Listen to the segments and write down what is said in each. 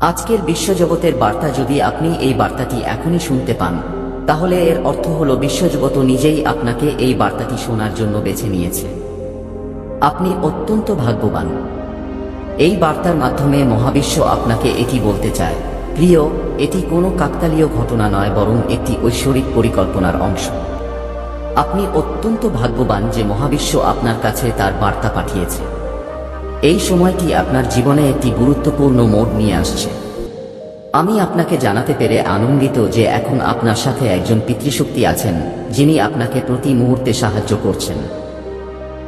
আজকের বিশ্বজগতের বার্তা যদি আপনি এই বার্তাটি এখনই শুনতে পান, তাহলে এর অর্থ হল বিশ্বজগত নিজেই আপনাকে এই বার্তাটি শোনার জন্য বেছে নিয়েছে। আপনি অত্যন্ত ভাগ্যবান। এই বার্তার মাধ্যমে মহাবিশ্ব আপনাকে এটি বলতে চায়, প্রিয়, এটি কোনো কাকতালীয় ঘটনা নয়, বরং একটি ঐশ্বরিক পরিকল্পনার অংশ। আপনি অত্যন্ত ভাগ্যবান যে মহাবিশ্ব আপনার কাছে তার বার্তা পাঠিয়েছে। এই সময়টি আপনার জীবনে একটি গুরুত্বপূর্ণ মোড় নিয়ে আসছে। আমি আপনাকে জানাতে পেরে আনন্দিত যে এখন আপনার সাথে একজন পিতৃশক্তি আছেন, যিনি আপনাকে প্রতি মুহূর্তে সাহায্য করছেন।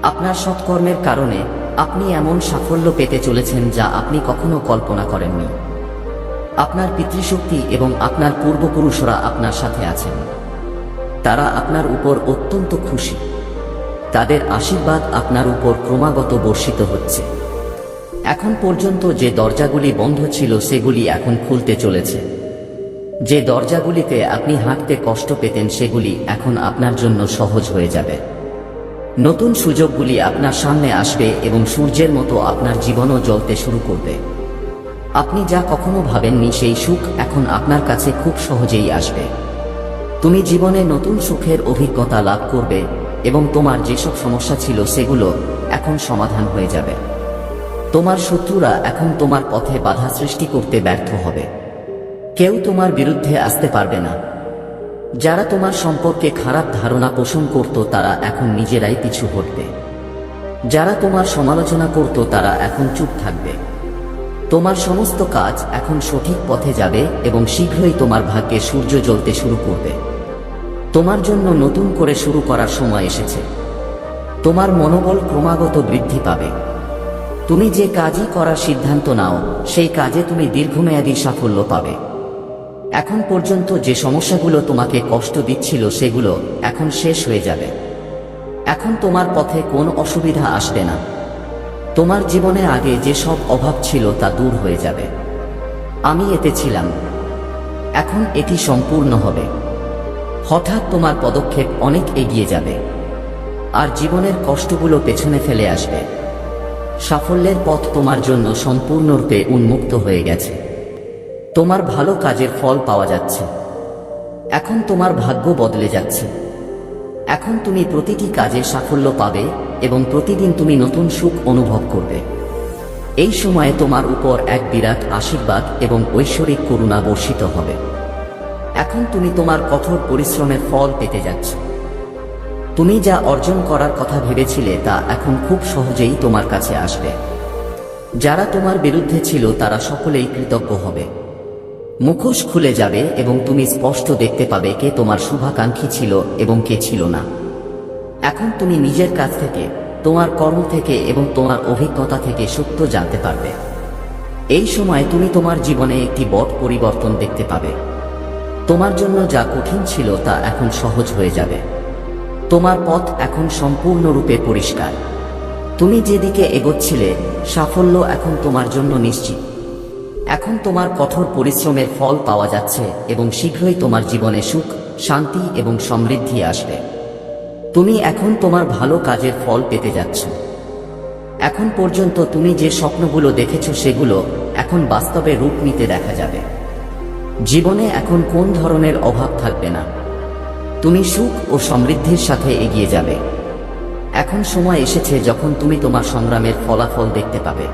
আপনার সৎকর্মের কারণে আপনি এমন সাফল্য পেতে চলেছেন যা আপনি কখনো কল্পনা করেননি। আপনার পিতৃশক্তি এবং আপনার পূর্বপুরুষরা আপনার সাথে আছেন। তারা আপনার উপর অত্যন্ত খুশি। তাদের আশীর্বাদ আপনার উপর ক্রমাগত বর্ষিত হচ্ছে। এখন পর্যন্ত যে দরজাগুলি বন্ধ ছিল সেগুলি এখন খুলতে চলেছে। যে দরজাগুলিতে আপনি হাঁটতে কষ্ট পেতেন সেগুলি এখন আপনার জন্য সহজ হয়ে যাবে। নতুন সুযোগগুলি আপনার সামনে আসবে এবং সূর্যের মতো আপনার জীবনও জ্বলতে শুরু করবে। আপনি যা কখনো ভাবেননি সেই সুখ এখন আপনার কাছে খুব সহজেই আসবে। তুমি জীবনে নতুন সুখের অভিজ্ঞতা লাভ করবে এবং তোমার যেসব সমস্যা ছিল সেগুলো এখন সমাধান হয়ে যাবে। তোমার শত্রুরা এখন তোমার পথে বাধা সৃষ্টি করতে ব্যর্থ হবে। কেউ তোমার বিরুদ্ধে আসতে পারবে না। যারা তোমার সম্পর্কে খারাপ ধারণা পোষণ করত, তারা এখন নিজেরাই পিছু হটবে। যারা তোমার সমালোচনা করত, তারা এখন চুপ থাকবে। তোমার সমস্ত কাজ এখন সঠিক পথে যাবে এবং শীঘ্রই তোমার ভাগ্যে সূর্য জ্বলতে শুরু করবে। তোমার জন্য নতুন করে শুরু করার সময় এসেছে। তোমার মনোবল ক্রমাগত বৃদ্ধি পাবে। তুমি যে কাজই করার সিদ্ধান্ত নাও, সেই কাজে তুমি দীর্ঘমেয়াদী সাফল্য পাবে। এখন পর্যন্ত যে সমস্যাগুলো তোমাকে কষ্ট দিচ্ছিল সেগুলো এখন শেষ হয়ে যাবে। এখন তোমার পথে কোনো অসুবিধা আসবে না। তোমার জীবনে আগে যে সব অভাব ছিল তা দূর হয়ে যাবে। আমি এতে ছিলাম। এখন এটি সম্পূর্ণ হবে। হঠাৎ তোমার পদক্ষেপ অনেক এগিয়ে যাবে। আর জীবনের কষ্টগুলো পেছনে ফেলে আসবে। সাফল্যের পথ তোমার জন্য সম্পূর্ণরূপে উন্মুক্ত হয়ে গেছে। তোমার ভালো কাজের ফল পাওয়া যাচ্ছে। এখন তোমার ভাগ্য বদলে যাচ্ছে। এখন তুমি প্রতিটি কাজে সাফল্য পাবে এবং প্রতিদিন তুমি নতুন সুখ অনুভব করবে। এই সময়ে তোমার উপর এক বিরাট আশীর্বাদ এবং ঐশ্বরিক করুণা বর্ষিত হবে। এখন তুমি তোমার কঠোর পরিশ্রমের ফল পেতে যাচ্ছ। তুমি যা অর্জন করার কথা ভেবেছিলে তা এখন খুব সহজেই তোমার কাছে আসবে। যারা তোমার বিরুদ্ধে ছিল তারা সকলেই কৃতজ্ঞ হবে। মুখোশ খুলে যাবে এবং তুমি স্পষ্ট দেখতে পাবে কে তোমার শুভাকাঙ্ক্ষী ছিল এবং কে ছিল না। এখন তুমি নিজের কাছ থেকে, তোমার কর্ম থেকে এবং তোমার অভিজ্ঞতা থেকে সত্য জানতে পারবে। এই সময় তুমি তোমার জীবনে একটি বড় পরিবর্তন দেখতে পাবে। তোমার জন্য যা কঠিন ছিল তা এখন সহজ হয়ে যাবে। তোমার পথ এখন সম্পূর্ণরূপে পরিষ্কার। তুমি যেদিকে এগোচ্ছিলে, সাফল্য এখন তোমার জন্য নিশ্চিত। এখন তোমার কঠোর পরিশ্রমের ফল পাওয়া যাচ্ছে এবং শীঘ্রই তোমার জীবনে সুখ, শান্তি এবং সমৃদ্ধি আসবে। তুমি এখন তোমার ভালো কাজের ফল পেতে যাচ্ছ। এখন পর্যন্ত তুমি যে স্বপ্নগুলো দেখেছ সেগুলো এখন বাস্তবে রূপ নিতে দেখা যাবে। জীবনে এখন কোন ধরনের অভাব থাকবে না। তুমি সুখ ও সমৃদ্ধির সাথে এগিয়ে যাবে। এখন সময় এসেছে যখন তুমি তোমার সংগ্রামের ফলাফল দেখতে পাবে।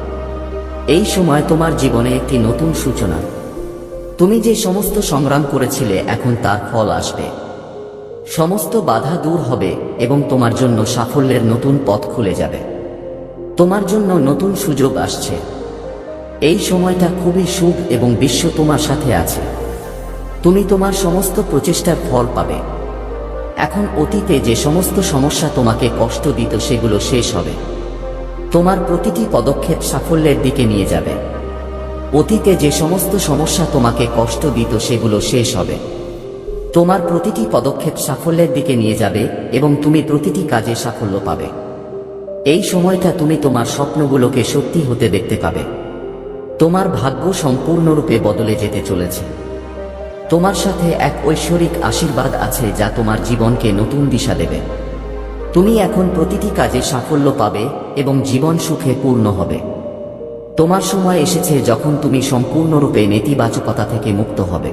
এই সময় তোমার জীবনে একটি নতুন সূচনা। তুমি যে সমস্ত সংগ্রাম করেছিলে, এখন তার ফল আসবে। সমস্ত বাধা দূর হবে এবং তোমার জন্য সাফল্যের নতুন পথ খুলে যাবে। তোমার জন্য নতুন সুযোগ আসছে। এই সময়টা খুবই শুভ এবং বিশ্ব তোমার সাথে আছে। তুমি তোমার সমস্ত প্রচেষ্টার ফল পাবে। এখন অতীতে যে সমস্ত সমস্যা তোমাকে কষ্ট দিত সেগুলো শেষ হবে। তোমার প্রতিটি পদক্ষেপ সাফল্যের দিকে নিয়ে যাবে। অতীতে যে সমস্ত সমস্যা তোমাকে কষ্ট দিত সেগুলো শেষ হবে। তোমার প্রতিটি পদক্ষেপ সাফল্যের দিকে নিয়ে যাবে এবং তুমি প্রতিটি কাজে সাফল্য পাবে। এই সময়টা তুমি তোমার স্বপ্নগুলোকে সত্যি হতে দেখতে পাবে। তোমার ভাগ্য সম্পূর্ণরূপে বদলে যেতে চলেছে। তোমার সাথে এক ঐশ্বরিক আশীর্বাদ আছে যা তোমার জীবনকে নতুন দিশা দেবে। তুমি এখন প্রতিটি কাজে সাফল্য পাবে এবং জীবন সুখে পূর্ণ হবে। তোমার সময় এসেছে যখন তুমি সম্পূর্ণরূপে নেতিবাচকতা থেকে মুক্ত হবে।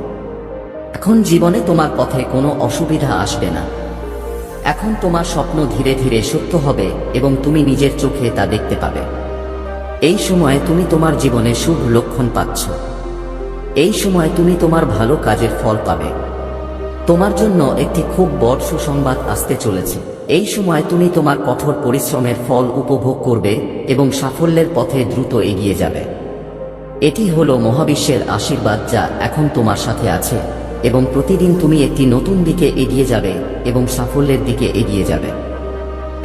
এখন জীবনে তোমার পথে কোনো অসুবিধা আসবে না। এখন তোমার স্বপ্ন ধীরে ধীরে সত্য হবে এবং তুমি নিজের চোখে তা দেখতে পাবে। এই সময়ে তুমি তোমার জীবনে শুভ লক্ষণ পাচ্ছ। এই সময় তুমি তোমার ভালো কাজের ফল পাবে। তোমার জন্য একটি খুব বড় সুসংবাদ আসতে চলেছে। এই সময় তুমি তোমার কঠোর পরিশ্রমের ফল উপভোগ করবে এবং সাফল্যের পথে দ্রুত এগিয়ে যাবে। এটি হলো মহাবিশ্বের আশীর্বাদ যা এখন তোমার সাথে আছে এবং প্রতিদিন তুমি একটি নতুন দিকে এগিয়ে যাবে এবং সাফল্যের দিকে এগিয়ে যাবে।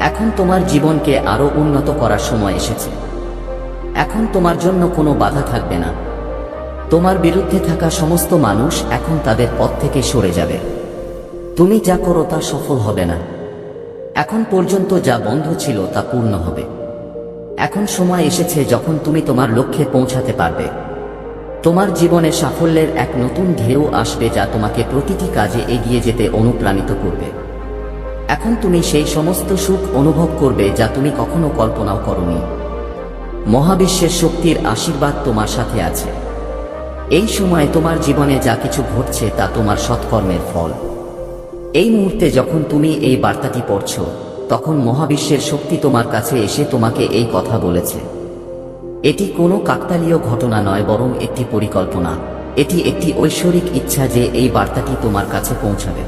এখন তোমার জীবনকে আরও উন্নত করার সময় এসেছে। এখন তোমার জন্য কোনো বাধা থাকবে না। তোমার বিরুদ্ধে থাকা সমস্ত মানুষ এখন তাদের পথ থেকে সরে যাবে। তুমি যা করো তা সফল হবে না। এখন পর্যন্ত যা বন্ধ ছিল তা পূর্ণ হবে। এখন সময় এসেছে যখন তুমি তোমার লক্ষ্যে পৌঁছাতে পারবে। তোমার জীবনে সাফল্যের এক নতুন ঢেউ আসবে যা তোমাকে প্রতিটি কাজে এগিয়ে যেতে অনুপ্রাণিত করবে। এখন তুমি সেই সমস্ত সুখ অনুভব করবে যা তুমি কখনো কল্পনাও করনি। মহাবিশ্বের শক্তির আশীর্বাদ তোমার সাথে আছে। এই সময়ে তোমার জীবনে যা কিছু ঘটছে তা তোমার সৎকর্মের ফল। এই মুহূর্তে যখন তুমি এই বার্তাটি পড়ছ, তখন মহাবিশ্বের শক্তি তোমার কাছে এসে তোমাকে এই কথা বলেছে। এটি কোনো কাকতালীয় ঘটনা নয়, বরং একটি পরিকল্পনা। এটি একটি ঐশ্বরিক ইচ্ছা যে এই বার্তাটি তোমার কাছে পৌঁছাবে।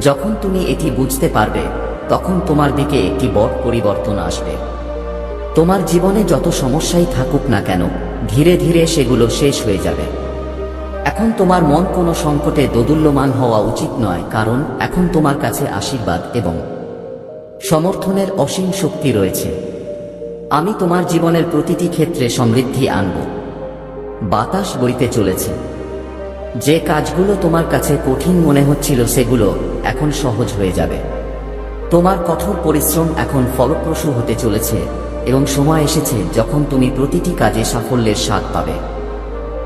যখন তুমি এটি বুঝতে পারবে, তখন তোমার দিকে একটি বড় পরিবর্তন আসবে। তোমার জীবনে যত সমস্যাই থাকুক না কেন, ধীরে ধীরে সেগুলো শেষ হয়ে যাবে। এখন তোমার মন কোনো সংকটে দোদুল্যমান হওয়া উচিত নয়, কারণ এখন তোমার কাছে আশীর্বাদ এবং সমর্থনের অসীম শক্তি রয়েছে। আমি তোমার জীবনের প্রতিটি ক্ষেত্রে সমৃদ্ধি আনব। বাতাস বইতে চলেছে। যে কাজগুলো তোমার কাছে কঠিন মনে হচ্ছিল, সেগুলো এখন সহজ হয়ে যাবে। তোমার কঠোর পরিশ্রম এখন ফলপ্রসূ হতে চলেছে। এবং সময় এসেছে যখন তুমি প্রতিটি কাজে সাফল্যের স্বাদ পাবে।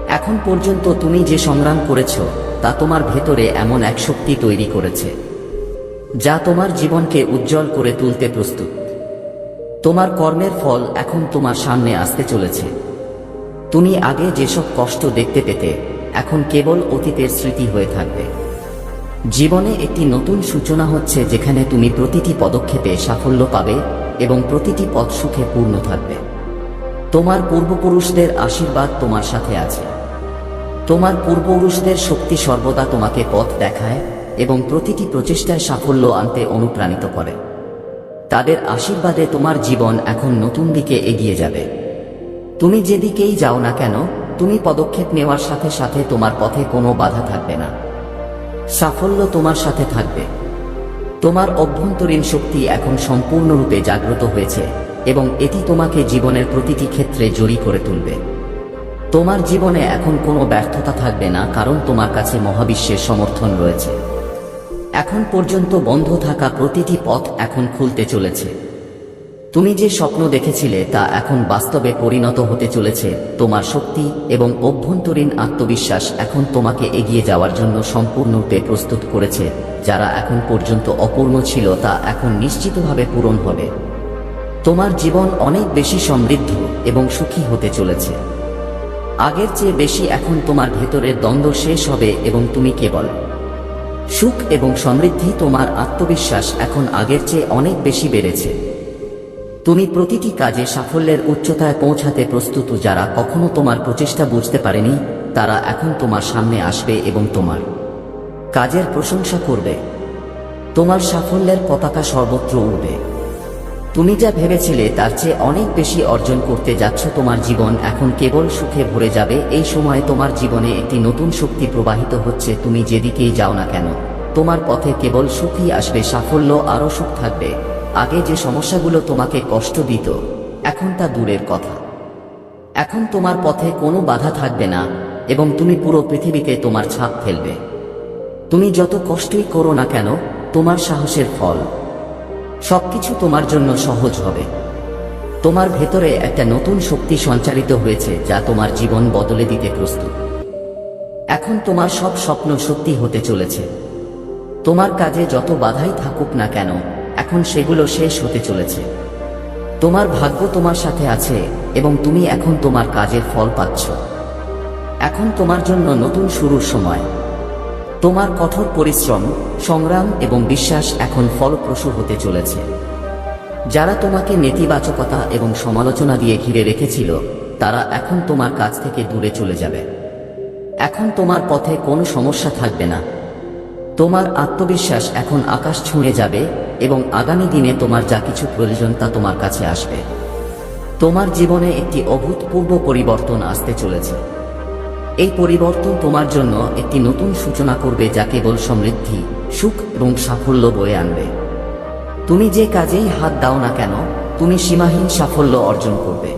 এখন পর্যন্ত তুমি যে সংগ্রাম করেছ, তা তোমার ভেতরে এমন এক শক্তি তৈরি করেছে, যা তোমার জীবনকে উজ্জ্বল করে তুলতে প্রস্তুত। তোমার কর্মের ফল এখন তোমার সামনে আসতে চলেছে। তুমি আগে যেসব কষ্ট দেখতে পেতে, এখন কেবল অতীতের স্মৃতি হয়ে থাকবে। জীবনে একটি নতুন সূচনা হচ্ছে যেখানে তুমি প্রতিটি পদক্ষেপে সাফল্য পাবে এবং প্রতিটি পথ সুখে পূর্ণ থাকবে। তোমার পূর্বপুরুষদের আশীর্বাদ তোমার সাথে আছে। তোমার পূর্বপুরুষদের শক্তি সর্বদা তোমাকে পথ দেখায় এবং প্রতিটি প্রচেষ্টায় সাফল্য আনতে অনুপ্রাণিত করে। তাদের আশীর্বাদে তোমার জীবন এখন নতুন দিকে এগিয়ে যাবে। তুমি যেদিকেই যাও না কেন, তুমি পদক্ষেপ নেওয়ার সাথে সাথে তোমার পথে কোনো বাধা থাকবে না। সাফল্য তোমার সাথে থাকবে। তোমার অভ্যন্তরীণ শক্তি এখন সম্পূর্ণরূপে জাগ্রত হয়েছে, এবং এটি তোমাকে জীবনের প্রতিটি ক্ষেত্রে জড়ি করে তুলবে। তোমার জীবনে এখন কোনো ব্যর্থতা থাকবে না, কারণ তোমার কাছে মহাবিশ্বের সমর্থন রয়েছে। এখন পর্যন্ত বন্ধ থাকা প্রতিটি পথ এখন খুলতে চলেছে। তুমি যে স্বপ্ন দেখেছিলে তা এখন বাস্তবে পরিণত হতে চলেছে। তোমার শক্তি এবং অভ্যন্তরীণ আত্মবিশ্বাস এখন তোমাকে এগিয়ে যাওয়ার জন্য সম্পূর্ণরূপে প্রস্তুত করেছে। যারা এখন পর্যন্ত অপূর্ণ ছিল তা এখন নিশ্চিতভাবে পূরণ হবে। তোমার জীবন অনেক বেশি সমৃদ্ধ এবং সুখী হতে চলেছে। আগের চেয়ে বেশি এখন তোমার ভেতরের দ্বন্দ্ব শেষ হবে এবং তুমি কেবল সুখ এবং সমৃদ্ধি তোমার আত্মবিশ্বাস এখন আগের চেয়ে অনেক বেশি বেড়েছে। তুমি প্রতিটি কাজে সাফল্যের উচ্চতায় পৌঁছাতে প্রস্তুত যারা কখনো তোমার প্রচেষ্টা বুঝতে পারেনি, তারা এখন তোমার সামনে আসবে এবং তোমার কাজের প্রশংসা করবে। তোমার সাফল্যের পতাকা সর্বত্র উঠবে তুমি যা ভেবেছিলে তার চেয়ে অনেক বেশি অর্জন করতে যাচ্ছ তোমার জীবন এখন কেবল সুখে ভরে যাবে। এই সময়ে তোমার জীবনে একটি নতুন শক্তি প্রবাহিত হচ্ছে, তুমি যেদিকেই যাও না কেন, তোমার পথে কেবল সুখই আসবে, সাফল্য আরও সুখ থাকবে। আগে যে সমস্যাগুলো তোমাকে কষ্ট দিত, এখন তা দূরের কথা। এখন তোমার পথে কোনো বাধা থাকবে না, এবং তুমি পুরো পৃথিবীতে তোমার ছাপ ফেলবে। তুমি যত কষ্টই করো না কেন, তোমার সাহসের ফল। সবকিছু তোমার জন্য সহজ হবে। তোমার ভেতরে একটা নতুন শক্তি সঞ্চারিত হয়েছে, যা তোমার জীবন বদলে দিতে প্রস্তুত। এখন তোমার সব স্বপ্ন সত্যি হতে চলেছে। তোমার কাজে যত বাধাই থাকুক না কেন এখন সেগুলো শেষ হতে চলেছে। তোমার ভাগ্য তোমার সাথে আছে এবং তুমি এখন তোমার কাজের ফল পাচ্ছ। এখন তোমার জন্য নতুন শুরুর সময়। তোমার কঠোর পরিশ্রম, সংগ্রাম এবং বিশ্বাস এখন ফলপ্রসূ হতে চলেছে। যারা তোমাকে নেতিবাচকতা এবং সমালোচনা দিয়ে ঘিরে রেখেছিল, তারা এখন তোমার কাছ থেকে দূরে চলে যাবে। এখন তোমার পথে কোনো সমস্যা থাকবে না। তোমার আত্মবিশ্বাস এখন আকাশ ছুঁয়ে যাবে এবং আগামী দিনে তোমার যা কিছু প্রয়োজন তা তোমার কাছে আসবে। তোমার জীবনে একটি অভূতপূর্ব পরিবর্তন আসতে চলেছে। এই পরিবর্তন তোমার জন্য একটি নতুন সূচনা করবে যা কেবল সমৃদ্ধি, সুখ এবং সাফল্য বয়ে আনবে। তুমি যে কাজেই হাত দাও না কেন, তুমি সীমাহীন সাফল্য অর্জন করবে।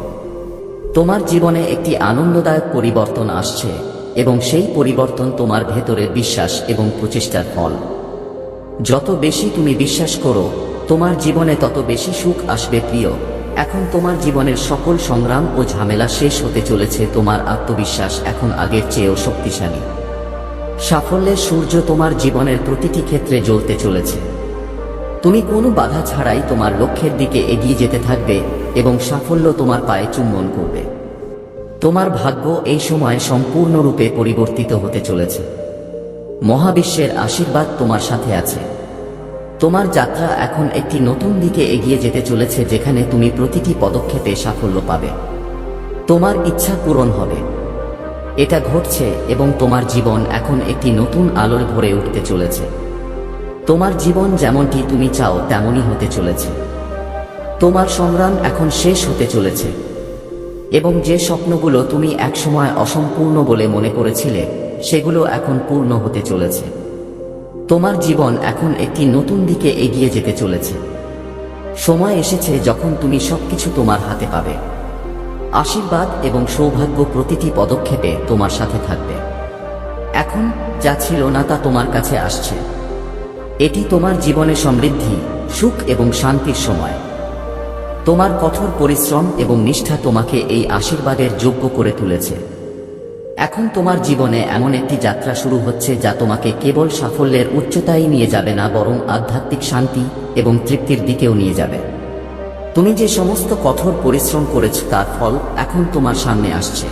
তোমার জীবনে একটি আনন্দদায়ক পরিবর্তন আসছে। এবং সেই পরিবর্তন তোমার ভেতরের বিশ্বাস এবং প্রচেষ্টার ফল। যত বেশি তুমি বিশ্বাস করো, তোমার জীবনে তত বেশি সুখ আসবে প্রিয়। এখন তোমার জীবনের সকল সংগ্রাম ও ঝামেলা শেষ হতে চলেছে, তোমার আত্মবিশ্বাস এখন আগের চেয়েও শক্তিশালী। সাফল্যের সূর্য তোমার জীবনের প্রতিটি ক্ষেত্রে জ্বলতে চলেছে। তুমি কোনো বাধা ছাড়াই তোমার লক্ষ্যের দিকে এগিয়ে যেতে থাকবে এবং সাফল্য তোমার পায়ে চুম্বন করবে। তোমার ভাগ্য এই সময় সম্পূর্ণরূপে পরিবর্তিত হতে চলেছে। মহাবিশ্বের আশীর্বাদ তোমার সাথে আছে। তোমার যাত্রা এখন একটি নতুন দিকে এগিয়ে যেতে চলেছে যেখানে তুমি প্রতিটি পদক্ষেপে সাফল্য পাবে। তোমার ইচ্ছা পূরণ হবে। এটা ঘটছে এবং তোমার জীবন এখন একটি নতুন আলোয় ভরে উঠতে চলেছে। তোমার জীবন যেমনটি তুমি চাও তেমনই হতে চলেছে। তোমার সংগ্রাম এখন শেষ হতে চলেছে। এবং যে স্বপ্নগুলো তুমি একসময় অসম্পূর্ণ বলে মনে করেছিলে, সেগুলো এখন পূর্ণ হতে চলেছে। তোমার জীবন এখন একটি নতুন দিকে এগিয়ে যেতে চলেছে। সময় এসেছে যখন তুমি সবকিছু তোমার হাতে পাবে। আশীর্বাদ এবং সৌভাগ্য প্রতিটি পদক্ষেপে তোমার সাথে থাকবে। এখন যা ছিল না তা তোমার কাছে আসছে। এটি তোমার জীবনে সমৃদ্ধি, সুখ এবং শান্তির সময়। তোমার কঠোর পরিশ্রম এবং নিষ্ঠা তোমাকে এই আশীর্বাদের যোগ্য করে তুলেছে। এখন তোমার জীবনে এমন একটি যাত্রা শুরু হচ্ছে যা তোমাকে কেবল সাফল্যের উচ্চতায় নিয়ে যাবে না, বরং আধ্যাত্মিক শান্তি এবং তৃপ্তির দিকেও নিয়ে যাবে। তুমি যে সমস্ত কঠোর পরিশ্রম করেছ, তার ফল এখন তোমার সামনে আসছে।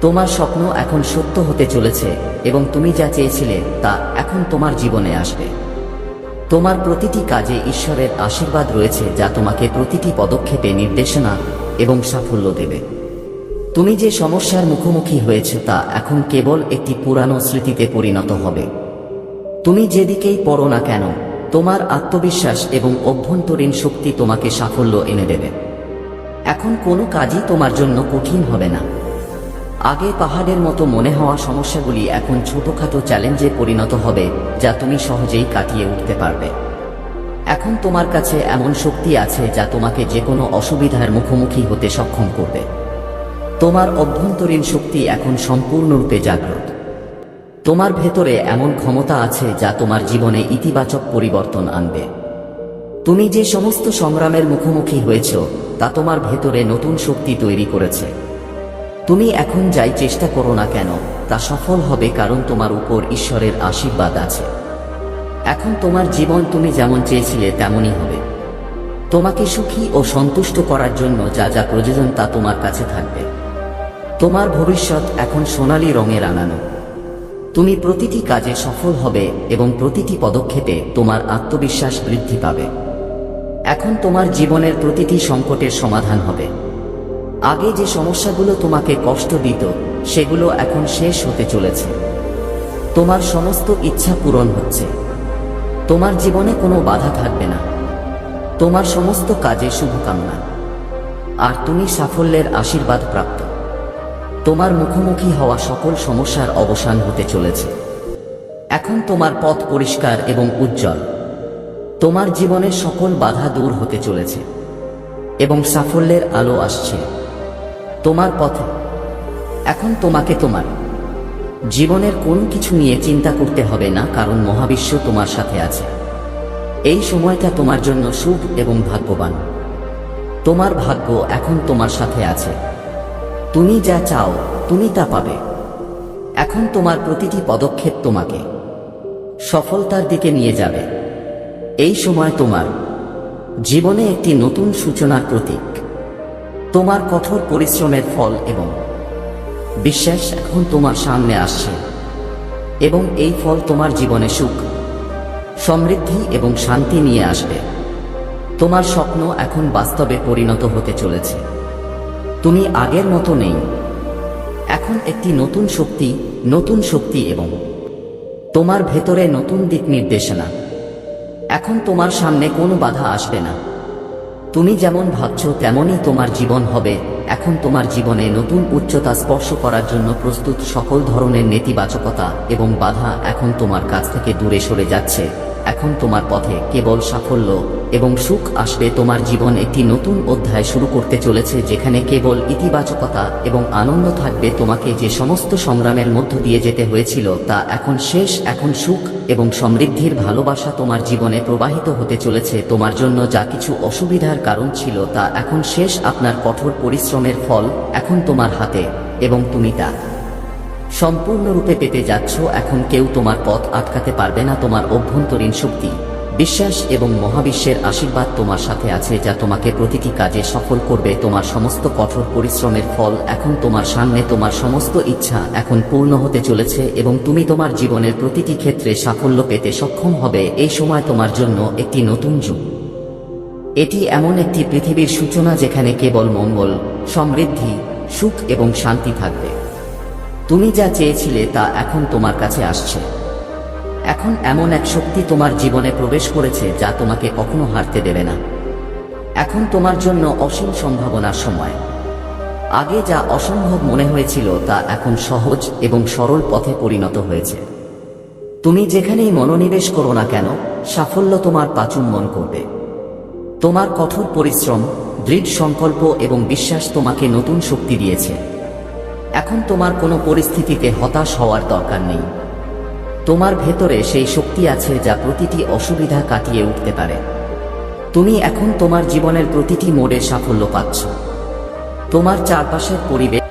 তোমার স্বপ্ন এখন সত্য হতে চলেছে এবং তুমি যা চেয়েছিলে, তা এখন তোমার জীবনে আসবে। তোমার প্রতিটি কাজে ঈশ্বরের আশীর্বাদ রয়েছে যা তোমাকে প্রতিটি পদক্ষেপে নির্দেশনা এবং সাফল্য দেবে। তুমি যে সমস্যার মুখোমুখি হয়েছে তা এখন কেবল একটি পুরানো স্মৃতিতে পরিণত হবে। তুমি যেদিকেই পড়ো না কেন, তোমার আত্মবিশ্বাস এবং অভ্যন্তরীণ শক্তি তোমাকে সাফল্য এনে দেবে। এখন কোনো কাজই তোমার জন্য কঠিন হবে না। আগে পাহাড়ের মতো মনে হওয়া সমস্যাগুলি এখন ছোটখাটো চ্যালেঞ্জে পরিণত হবে, যা তুমি সহজেই কাটিয়ে উঠতে পারবে। এখন তোমার কাছে এমন শক্তি আছে যা তোমাকে যে কোনো অসুবিধার মুখোমুখি হতে সক্ষম করবে। তোমার অভ্যন্তরীণ শক্তি এখন সম্পূর্ণরূপে জাগ্রত। তোমার ভেতরে এমন ক্ষমতা আছে যা তোমার জীবনে ইতিবাচক পরিবর্তন আনবে। তুমি যে সমস্ত সংগ্রামের মুখোমুখি হয়েছ, তা তোমার ভেতরে নতুন শক্তি তৈরি করেছে। তুমি এখন যাই চেষ্টা করো না কেন, তা সফল হবে কারণ তোমার উপর ঈশ্বরের আশীর্বাদ আছে। এখন তোমার জীবন তুমি যেমন চেয়েছিলে তেমনই হবে। তোমাকে সুখী ও সন্তুষ্ট করার জন্য যা যা প্রয়োজন তা তোমার কাছে থাকবে। তোমার ভবিষ্যৎ এখন সোনালি রঙে রাঙানো তুমি প্রতিটি কাজে সফল হবে এবং প্রতিটি পদক্ষেপে তোমার আত্মবিশ্বাস বৃদ্ধি পাবে। এখন তোমার জীবনের প্রতিটি সংকটের সমাধান হবে। আগে যে সমস্যাগুলো তোমাকে কষ্ট দিত, সেগুলো এখন শেষ হতে চলেছে। তোমার সমস্ত ইচ্ছা পূরণ হচ্ছে। তোমার জীবনে কোনো বাধা থাকবে না। তোমার সমস্ত কাজে শুভকামনা। আর তুমি সাফল্যের আশীর্বাদ প্রাপ্ত। তোমার মুখোমুখি হওয়া সকল সমস্যার অবসান হতে চলেছে। এখন তোমার পথ পরিষ্কার এবং উজ্জ্বল। তোমার জীবনের সকল বাধা দূর হতে চলেছে। এবং সাফল্যের আলো আসছে। তোমার পথে। এখন তোমাকে তোমার। জীবনের কোন কিছু নিয়ে চিন্তা করতে হবে না, কারণ মহাবিশ্ব তোমার সাথে আছে। এই সময়টা তোমার জন্য শুভ এবং ভাগ্যবান। তোমার ভাগ্য এখন তোমার সাথে আছে। তুমি যা চাও, তুমি তা পাবে। এখন তোমার প্রতিটি পদক্ষেপ তোমাকে সফলতার দিকে নিয়ে যাবে। এই সময় তোমার। জীবনে একটি নতুন সূচনার প্রতীক। তোমার কঠোর পরিশ্রমের ফল এবং বিশ্বাস এখন তোমার সামনে আসছে। এবং এই ফল তোমার জীবনে সুখ, সমৃদ্ধি এবং শান্তি নিয়ে আসবে। তোমার স্বপ্ন এখন বাস্তবে পরিণত হতে চলেছে। তুমি আগের মতো নেই। এখন একটি নতুন শক্তি নতুন শক্তি এবং তোমার ভেতরে নতুন দিক নির্দেশনা। এখন তোমার সামনে কোনো বাধা আসবে না। তুমি যেমন ভাবছ তেমনই তোমার জীবন হবে। এখন তোমার জীবনে নতুন উচ্চতা স্পর্শ করার জন্য প্রস্তুত সকল ধরনের নেতিবাচকতা এবং বাধা এখন তোমার কাছ থেকে দূরে সরে যাচ্ছে। এখন তোমার পথে কেবল সাফল্য এবং সুখ আসবে। তোমার জীবন একটি নতুন অধ্যায় শুরু করতে চলেছে, যেখানে কেবল ইতিবাচকতা এবং আনন্দ থাকবে। তোমাকে যে সমস্ত সংগ্রামের মধ্য দিয়ে যেতে হয়েছিল, তা এখন শেষ। এখন সুখ এবং সমৃদ্ধির ভালোবাসা তোমার জীবনে প্রবাহিত হতে চলেছে। তোমার জন্য যা কিছু অসুবিধার কারণ ছিল, তা এখন শেষ। আপনার কঠোর পরিশ্রমের ফল এখন তোমার হাতে এবং তুমি তা সম্পূর্ণরূপে পেতে যাচ্ছ, এখন কেউ তোমার পথ আটকাতে পারবে না, তোমার অভ্যন্তরীণ শক্তি। বিশ্বাস এবং মহাবিশ্বের আশীর্বাদ তোমার সাথে আছে, যা তোমাকে প্রতিটি কাজে সফল করবে। তোমার সমস্ত কঠোর পরিশ্রমের ফল এখন তোমার সামনে, তোমার সমস্ত ইচ্ছা এখন পূর্ণ হতে চলেছে এবং তুমি তোমার জীবনের প্রতিটি ক্ষেত্রে সাফল্য পেতে সক্ষম হবে। এই সময় তোমার জন্য একটি নতুন যুগ। এটি এমন একটি পৃথিবীর সূচনা যেখানে কেবল মঙ্গল, সমৃদ্ধি, সুখ এবং শান্তি থাকবে। তুমি যা চেয়েছিলে তা এখন তোমার কাছে আসছে। এখন এমন এক শক্তি তোমার জীবনে প্রবেশ করেছে যা তোমাকে কখনো হারতে দেবে না। এখন তোমার জন্য অসীম সম্ভাবনার সময়। আগে যা অসম্ভব মনে হয়েছিল তা এখন সহজ এবং সরল পথে পরিণত হয়েছে। তুমি যেখানেই মনোনিবেশ করো না কেন, সাফল্য তোমার পাচুম্বন করবে। তোমার কঠোর পরিশ্রম, দৃঢ় সংকল্প এবং বিশ্বাস তোমাকে নতুন শক্তি দিয়েছে। এখন তোমার কোনো পরিস্থিতিতে হতাশ হওয়ার দরকার নেই। তোমার ভেতরে সেই শক্তি আছে যা প্রতিটি অসুবিধা কাটিয়ে উঠতে পারে। তুমি এখন তোমার জীবনের প্রতিটি মোড়ে সাফল্য পাচ্ছ। তোমার চারপাশের পরিবেশ